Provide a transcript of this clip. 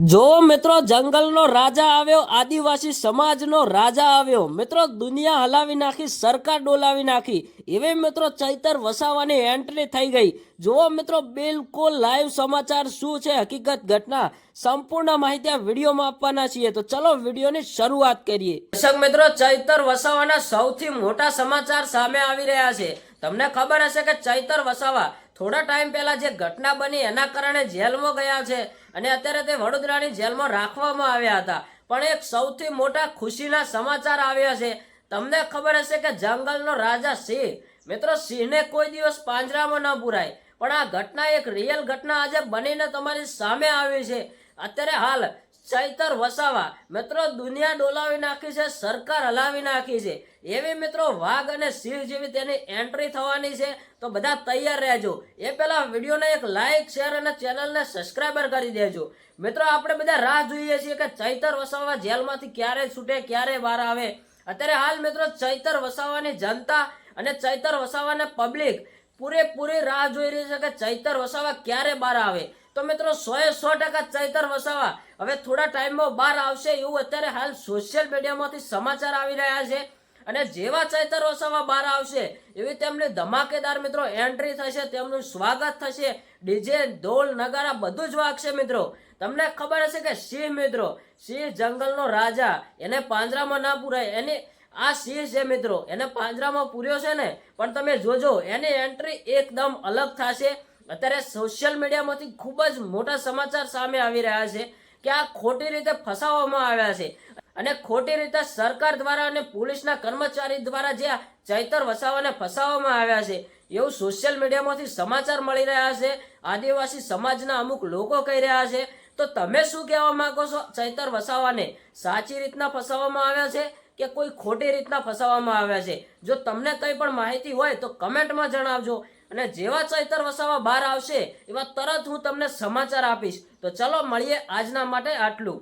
જો મિત્રો જંગલનો રાજા આવ્યો, આદિવાસી સમાજનો રાજા આવ્યો. મિત્રો, દુનિયા હલાવી નાખી, સરકાર ડોલાવી નાખી. એવી મિત્રો ચૈતર વસાવાની એન્ટ્રી થઈ ગઈ. જુઓ મિત્રો, બિલકુલ લાઈવ સમાચાર શું છે, હકીકત ઘટના. સંપૂર્ણ માહિતી આ વિડીયોમાં આપવાના છીએ. તો ચલો વિડીયોની શરૂઆત કરીએ. દર્શક મિત્રો, ચૈતર વસાવાના સૌથી મોટા સમાચાર સામે આવી રહ્યા છે. તમને ખબર હશે કે ચૈતર વસાવા થોડા ટાઈમ પહેલા જે ઘટના બની એના કારણે જેલમાં ગયા છે અને અત્યારે તે વડોદરાની જેલમાં રાખવામાં આવ્યા હતા. પણ એક સૌથી મોટા ખુશીના સમાચાર આવ્યા છે. તમને ખબર હશે કે જંગલનો રાજા સિંહ, મિત્રો સિંહને કોઈ દિવસ પાંજરામાં ન પુરાય. પણ આ ઘટના એક રિયલ ઘટના આજે બનીને તમારી સામે આવી છે. અત્યારે હાલ ચૈતર વસાવા. મિત્રો, દુનિયા ડોલાવી નાખી છે, સરકાર હલાવી નાખી છે. એવી મિત્રો વાઘ અને સિંહ જેવી તેની એન્ટ્રી થવાની છે. તો બધા તૈયાર રહેજો. એ પહેલાં વિડીયોને એક લાઈક શેર અને ચેનલને સબસ્ક્રાઈબર કરી દેજો. મિત્રો, આપણે બધા રાહ જોઈએ છીએ કે ચૈતર વસાવા જેલમાંથી ક્યારે છૂટે, ક્યારે બહાર આવે. અત્યારે હાલ મિત્રો, ચૈતર વસાવાની જનતા અને ચૈતર વસાવાને પબ્લિક પૂરેપૂરી રાહ જોઈ રહી છે કે ચૈતર વસાવા ક્યારે બહાર આવે. તો મિત્રો સો એ સો ટકા ચૈતર વસાવા. હવે થોડા ટાઈમમાં બહાર આવશે એવું અત્યારે હાલ સોશિયલ મીડિયામાંથી સમાચાર આવી રહ્યા છે. અને જેવા ચૈતર વસાવા બહાર આવશે, એવી તેમની ધમાકેદાર મિત્રો એન્ટ્રી થશે, તેમનું સ્વાગત થશે. ડીજે ઢોલ, નગારા બધું જ વાગશે મિત્રો. તમને ખબર હશે કે સિંહ મિત્રો, સિંહ જંગલનો રાજા, એને પાંજરામાં ના પૂરાય. એની આ સિંહ છે મિત્રો, એને પાંજરામાં પૂર્યો છે ને? પણ તમે જોજો, એની એન્ટ્રી એકદમ અલગ થશે. અત્યારે સોશિયલ મીડિયામાંથી ખૂબ જ મોટા સમાચાર સામે આવી રહ્યા છે કે આ ખોટી રીતે ફસાવવામાં આવ્યા છે. અને ખોટી રીતે સરકાર દ્વારા અને પોલીસના કર્મચારી દ્વારા જે ચૈતર વસાવાને ફસાવવામાં આવ્યા છે, એવું સોશિયલ મીડિયામાંથી સમાચાર મળી રહ્યા છે. આદિવાસી સમાજના અમુક લોકો કહી રહ્યા છે, તો તમે શું કહેવા માંગો છો ચૈતર વસાવાને? સાચી રીતના ફસાવવામાં આવ્યા છે કે કોઈ ખોટી રીતના ફસાવવામાં આવ્યા છે? જો તમને કંઈ પણ માહિતી હોય તો કમેન્ટમાં જણાવજો. અને જેવા ચૈતર વસાવા બહાર આવશે, એવા તરત હું તમને સમાચાર આપીશ. તો ચલો મળીએ આજના માટે આટલું.